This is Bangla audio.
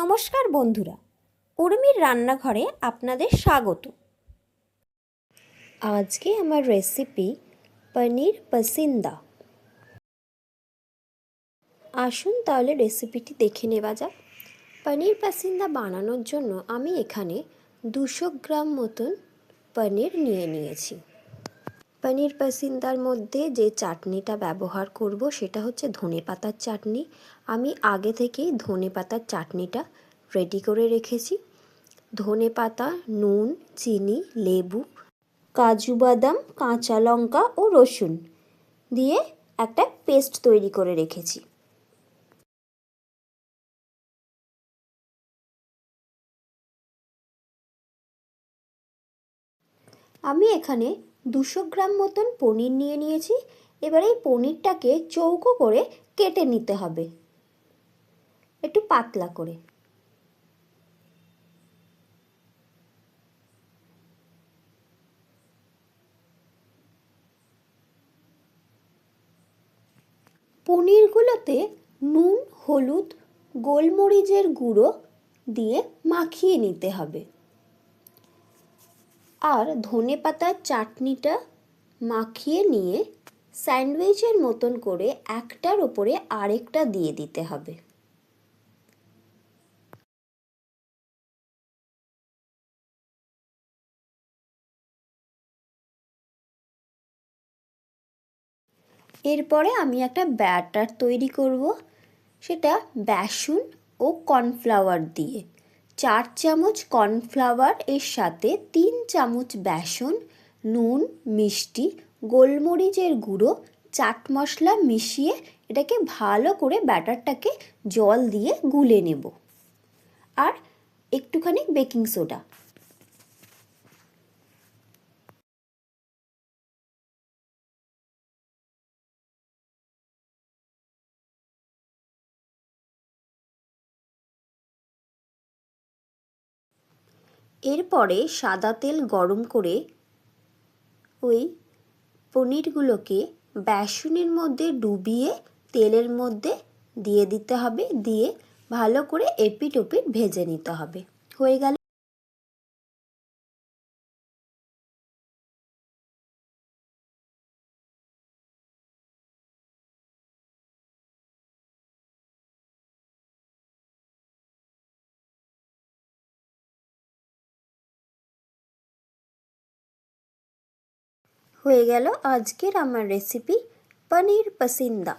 নমস্কার বন্ধুরা, উর্মির রান্নাঘরে আপনাদের স্বাগত। আজকে আমার রেসিপি পনির পাসিন্দা। আসুন তাহলে রেসিপিটি দেখে নেওয়া যাক। পনির পাসিন্দা বানানোর জন্য আমি এখানে দুশো গ্রাম মতন পনির নিয়ে নিয়েছি। পনির পাসিন্দার মধ্যে যে চাটনিটা ব্যবহার করব সেটা হচ্ছে ধনে পাতার চাটনি। আমি আগে থেকেই ধনে পাতার চাটনিটা রেডি করে রেখেছি। ধনে পাতা, নুন, চিনি, লেবু, কাজু বাদাম, কাঁচা লঙ্কা ও রসুন দিয়ে একটা পেস্ট তৈরি করে রেখেছি। আমি এখানে দুশো গ্রাম মতন পনির নিয়ে নিয়েছি। এবার এই পনিরটাকে চৌকো করে কেটে নিতে হবে। একটু পাতলা করে। পনিরগুলোতে নুন, হলুদ, গোলমরিচের গুঁড়ো দিয়ে মাখিয়ে নিতে হবে। আর ধনে পাতার চাটনিটা মাখিয়ে নিয়ে স্যান্ডউইচের মতন করে একটার ওপরে আরেকটা দিয়ে দিতে হবে। এরপরে আমি একটা ব্যাটার তৈরি করব, সেটা বেসন ও কর্নফ্লাওয়ার দিয়ে। চার চামচ কর্নফ্লাওয়ার এর সাথে তিন চামচ বেসন, নুন, মিষ্টি, গোলমরিচের গুঁড়ো, চাট মশলা মিশিয়ে এটাকে ভালো করে ব্যাটারটাকে জল দিয়ে গুলে নেব। আর একটুখানি বেকিং সোডা। এরপরে সাদা তেল গরম করে ওই পনিরগুলোকে বেসনের মধ্যে ডুবিয়ে তেলের মধ্যে দিয়ে দিতে হবে, দিয়ে ভালো করে এপিট ওপিট ভেজে নিতে হবে। হয়ে গেল হয়ে গেল আজকের আমার রেসিপি পনির পাসিন্দা।